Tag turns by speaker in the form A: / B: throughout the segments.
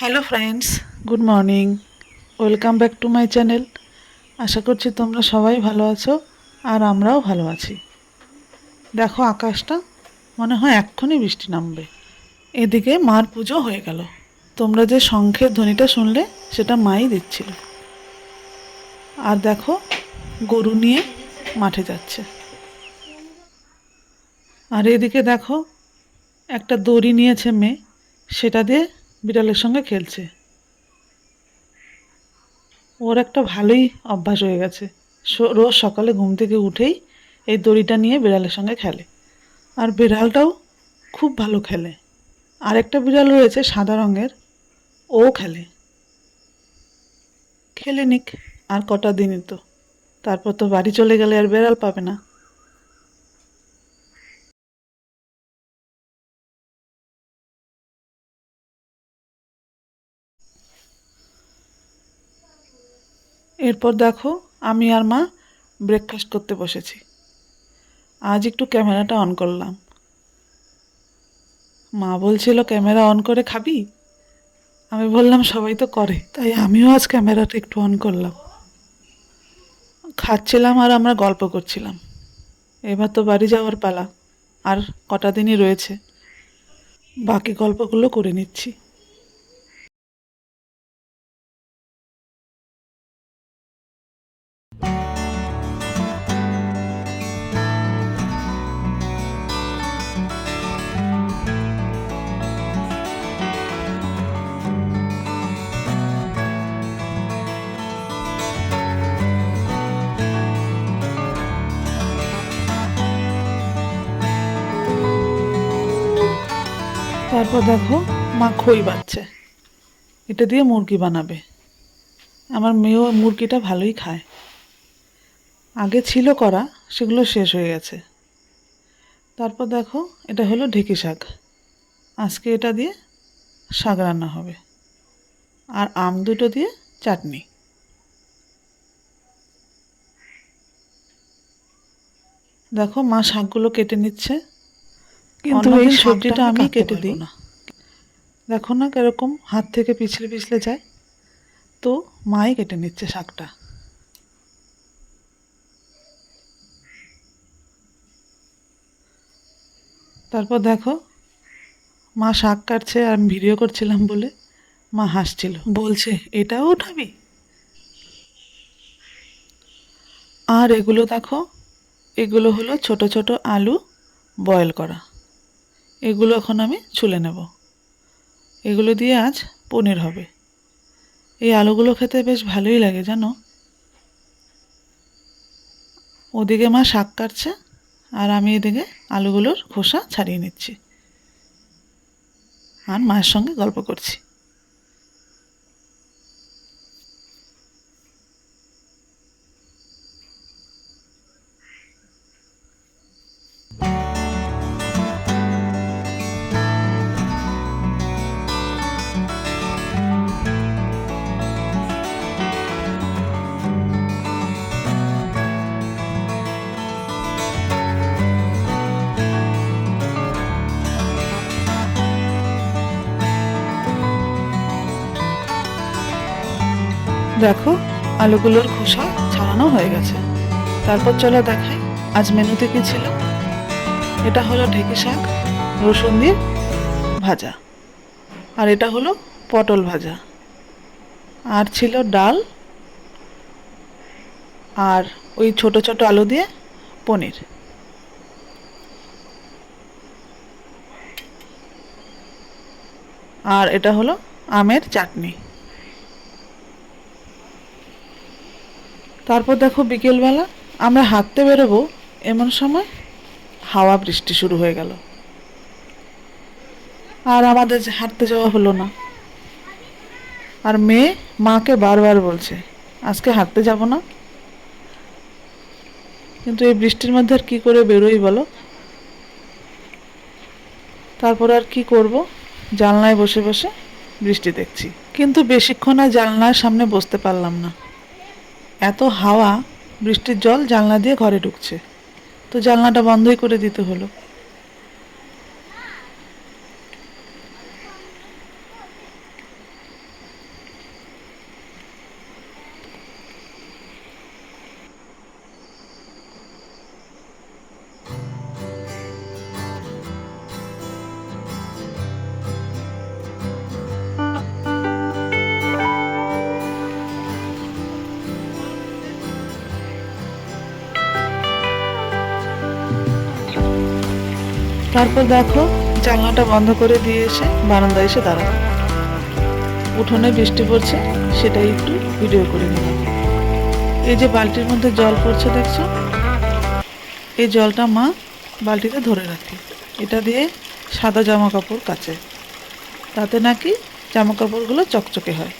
A: Hello friends good morning welcome back to my channel আশা করছি তোমরা সবাই ভালো আছো আর আমরাও ভালো আছি। দেখো আকাশটা, মনে হয় এক্ষুনি বৃষ্টি নামবে। এদিকে মার পুজো হয়ে গেল। তোমরা যে শঙ্খের ধ্বনিটা শুনলে, সেটা মাই দিচ্ছিল। আর দেখো, গরু নিয়ে মাঠে যাচ্ছে। আর এদিকে দেখো, একটা দড়ি নিয়েছে মেয়ে। সেটা দিয়ে বিড়ালের সঙ্গে খেলছে। ওর একটা ভালোই অভ্যাস হয়ে গেছে। রোজ সকালে ঘুম থেকে উঠেই এই দড়িটা নিয়ে বিড়ালের সঙ্গে খেলে। আর বিড়ালটাও খুব ভালো খেলে। আরেকটা বিড়াল রয়েছে সাদা রঙের, ও খেলে। খেলে নিক, আর কটা দিনই তো। তারপর তো বাড়ি চলে গেলে আর বিড়াল পাবে না। এরপর দেখো আমি আর মা ব্রেকফাস্ট করতে বসেছি। আজ একটু ক্যামেরাটা অন করলাম। মা বলছিল, ক্যামেরা অন করে খাবি? আমি বললাম, সবাই তো করে। তাই আমিও আজ ক্যামেরাটা একটু অন করলাম। খাচ্ছিলাম আর আমরা গল্প করছিলাম। এবার তো বাড়ি যাওয়ার পালা, আর কটা দিনই রয়েছে। বাকি গল্পগুলো করে নিচ্ছি। তারপর দেখো মা খই বাচ্ছে এটা দিয়ে মুরগি বানাবে। আমার মেয়েও মুরগিটা ভালোই খায়। আগে ছিল করা সেগুলো শেষ হয়ে গেছে। তারপর দেখো এটা হলো ঢেকি শাক। আজকে এটা দিয়ে শাক রান্না হবে। আর আম দুটো দিয়ে চাটনি। দেখো মা শাকগুলো কেটে নিচ্ছে। কিন্তু এই সবজিটা আমি
B: আমি
A: কেটে দিই। না। দেখো না কীরকম হাত থেকে পিছলে পিছলে যায়। তো মাই কেটে নিচ্ছে শাকটা। তারপর দেখো, মা শাক কাটছে আর আমি ভিডিও করছিলাম বলে মা হাসছিল, বলছে, এটাও উঠাবি? আর এগুলো দেখো, এগুলো হলো ছোট ছোট আলু বয়েল করা। এগুলো এখন আমি ছুলে নেব। এগুলো দিয়ে আজ পনির হবে। এই আলুগুলো খেতে বেশ ভালোই লাগে, জানো? ওদিকে মা শাক কাটছে আর আমি এদিকে আলুগুলোর খোসা ছাড়িয়ে নিচ্ছি। আর মায়ের সঙ্গে গল্প করছি। দেখো, আলুগুলোর খোসা ছাড়ানো হয়ে গেছে। তারপর চলো দেখাই, আজ মেনুতে কি ছিল? এটা হলো ঢেঁকি শাক, রসুন দিয়ে ভাজা। আর এটা হলো পটল ভাজা। আর ছিল ডাল আর ওই ছোট ছোট আলু দিয়ে পনির। আর এটা হলো আমের চাটনি। তারপর দেখো বিকেলবেলা আমরা হাঁটতে বেরোবো, এমন সময় হাওয়া বৃষ্টি শুরু হয়ে গেল। আর আমাদের হাঁটতে যাওয়া হলো না। আর মেয়ে মাকে বারবার বলছে, আজকে হাঁটতে যাব না। কিন্তু এই বৃষ্টির মধ্যে আর কী করে বেরোই বলো? তারপর আর কি করব? জানলায় বসে বসে বৃষ্টি দেখছি। কিন্তু বেশিক্ষণ আর জানলার সামনে বসতে পারলাম না। এত হাওয়া বৃষ্টির জল জানলা দিয়ে ঘরে ঢুকছে। তো জানলাটা বন্ধই করে দিতে হলো। তারপর দেখো জানলাটা বন্ধ করে দিয়ে এসে বারান্দায় এসে দাঁড়ালাম। উঠোনে বৃষ্টি পড়ছে, সেটাই একটু ভিডিও করে নিলাম। এই যে বালতির মধ্যে জল পড়ছে দেখছ? এই জলটা মা বালতিতে ধরে রাখে। এটা দিয়ে সাদা জামা কাপড় কাচে। তাতে নাকি জামা কাপড়গুলো চকচকে হয়।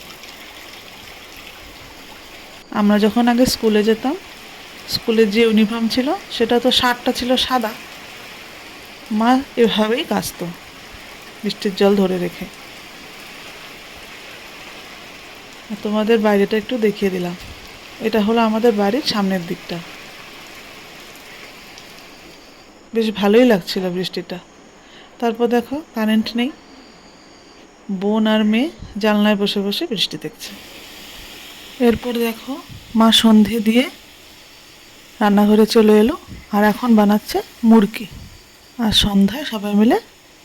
A: আমরা যখন আগে স্কুলে যেতাম স্কুলের যে ইউনিফর্ম ছিল, সেটা তো শার্টটা ছিল সাদা। মা এভাবেই কাচতো। বৃষ্টির জল ধরে রেখে। তোমাদের বাইরেটা একটু দেখিয়ে দিলাম। এটা হলো আমাদের বাড়ির সামনের দিকটা। বেশ ভালোই লাগছিল বৃষ্টিটা। তারপর দেখো, কারেন্ট নেই। বোন আর মেয়ে জানলায় বসে বসে বৃষ্টি দেখছে। এরপর দেখো, মা সন্ধে দিয়ে রান্নাঘরে চলে এলো আর এখন বানাচ্ছে মুরগি। আর সন্ধ্যায় সবাই মিলে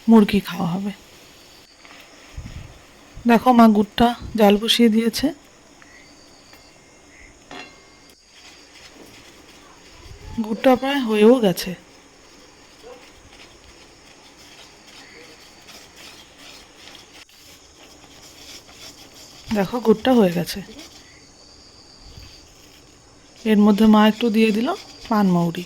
A: মুরগি খাওয়া হবে। দেখো মা গুড়টা জাল বসিয়ে দিয়েছে। গুড়টা প্রায় হয়েও গেছে। দেখো গুড়টা হয়ে গেছে। এর মধ্যে মা একটু দিয়ে দিল পান মৌরি।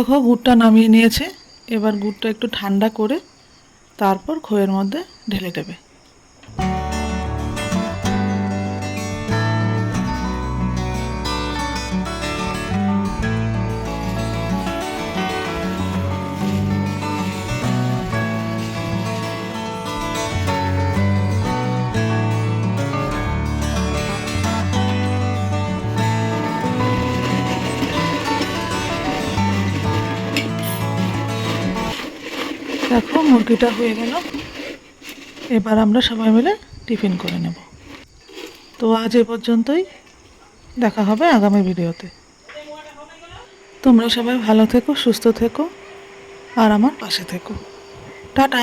A: দেখো গুড়টা নামিয়ে নিয়েছে। এবার গুড়টা একটু ঠান্ডা করে তারপর খইয়ের মধ্যে ঢেলে দেবে। মুরগিটা হয়ে গেল। এবার আমরা সবাই মিলে টিফিন করে নেব। তো আজ এ পর্যন্তই। দেখা হবে আগামী ভিডিওতে। তোমরা সবাই ভালো থেকো, সুস্থ থেকো, আর আমার পাশে থেকো। টাটা।